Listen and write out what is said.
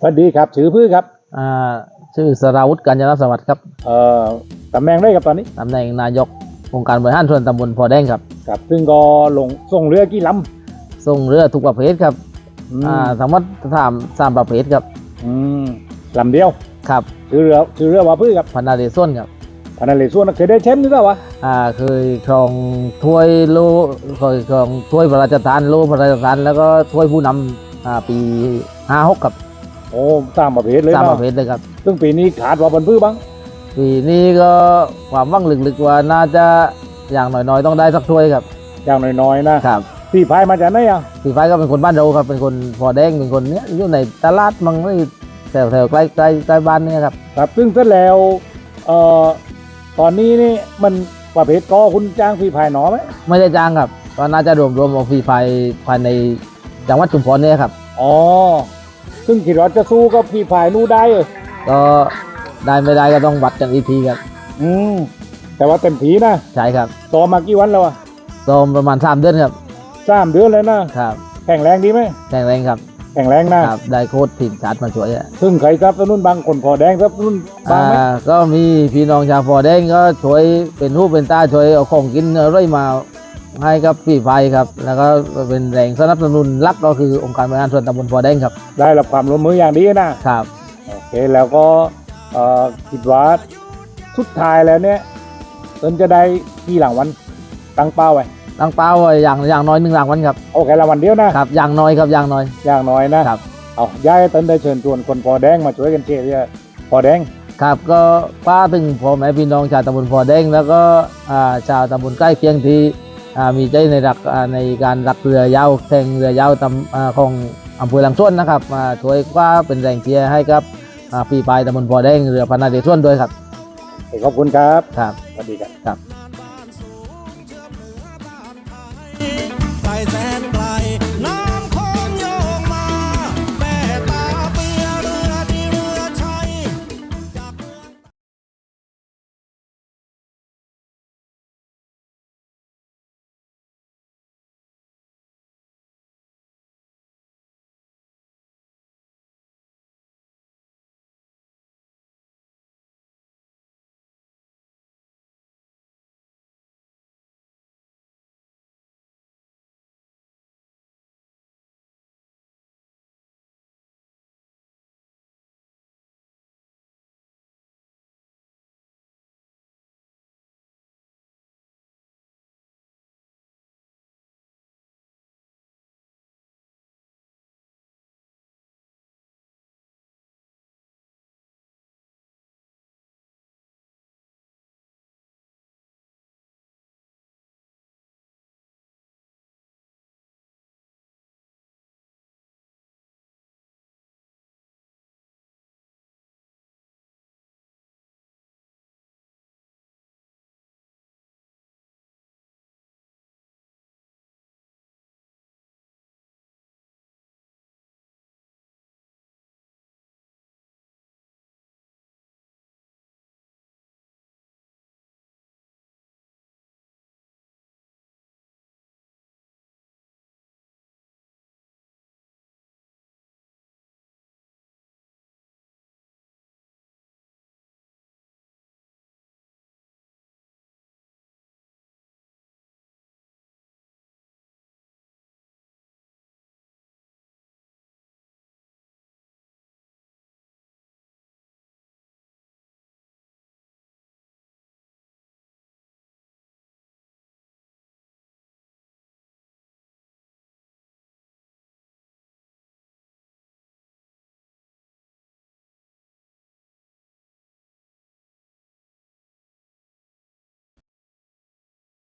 สวัสดีครับชื่อพื้อครับ อ่าชื่อสราวุฒิกัญญาณสวัสดิ์ครับเอ่อตำแหน่งได้ครับตอนนี้ตำแหน่งนายกองค์การบริหารส่วนตำบลพอแดงครับ ครับซึ่งก็ลงส่งเรือกี่ลส่งเรือทุกประเภทครับำอืมอ่าสามารถสามสามประเภทครับ อืมลำเดียวครับชื่อเรือชื่อเรือว่าพื้อครับพันนาเรส่วนครับพนันเลส่วนเคยได้แชมป์หรือเปล่าวะอ่าเคยครองถ้วยโลเคยครองถ้วยพระราชทานโลพระราชทานแล้วก็ถ้วยผู้นำอ่าปีห้าหกกับ โอ้สามประเภทเลยสามปเนาะระเภทเลยครับ ซึ่งปีนี้ขาดว่าบนพื้อบ้าง ปีนี้ก็ความหว่างลึกๆว่าน่าจะอย่างน้อยๆต้องได้สักถ้วยครับ อย่างน้อยๆนะครับพี่พายมาจากไหนอะสีไฟก็เป็นคนบ้านเราครับ เป็นคนพอแดงเป็นคนเนี้ยอยู่ในตลาดมังไม่แถวแถวๆใกล้ใกล้ใกล้บ้านเนี่ยครับ ครับซึ่งเสร็จแล้วเอ่อตอนนี้นี่มันประเภทกอคุณจ้างพี่พายหนอไหมไม่ได้จ้างครับก็น่าจะรวมรวมๆเอาฟรีไฟภายในจังหวัดชุมพรเนี่ยครับ อ๋อ ซึ่งคิดว่าจะสู้กับพี่พายนู่ได้เหรอก็ได้ไม่ได้ก็ต้องวัดกันอีกทีครับ อืม แต่ว่าเต็มทีนะใช่ครับต่อมากี่วันแล้วอะซ้อมประมาณสามเดือนครับสามเดือนเลยนะครับแข็งแรงดีไหมแข็งแรงครับแข็งแรงนะครับ ได้โค้ชทีมชาติมาช่วยอะซึ่งใครครับสนุนบางคนพอแดงครับสนุนบางไหมอ่าก็มีพี่น้องชาวพอแดงก็ช่วยเป็นหูเป็นตาช่วยเอาของกินอะไรมา ให้กับพี่ไฟครับ แล้วก็เป็นแรงสนับสนุนหลักก็คือองค์การบริหารส่วนตำบลพอแดงครับ ได้รับความร่วมมืออย่างดีนะครับโอเคแล้วก็เอ่อคิดว่าสุดท้ายแล้วเนี่ยเอินจะได้กี่หลังวันตั้งเป้าไว้ตั้งเป้าไว้อย่างอย่างน้อยหนึ่งรางวัลครับโอเครางวัลเดียวนะครับอย่างน้อยครับอย่างน้อยอย่างน้อยนะครับเอาย้ายเต้นได้เชิญชวนคนพอแดงมาช่วยกันเชียร์เนี่ยพอแดงครับก็ป้าถึงพ่อแม่พี่น้องชาวตำบลพอแดงแล้วก็อ่าชาวตำบลใกล้เคียงที่อ่า มีใจในรักในการรักเรือยาวแทงเรือยาวตำของอำเภอลังส้วนนะครับมาช่วยว่าเป็นแรงเชียร์ให้ครับฟีปลายตำบลบ่อแดงเรือพนาเดส้วนด้วยครับขอบคุณครับครับสวัสดีครับครับ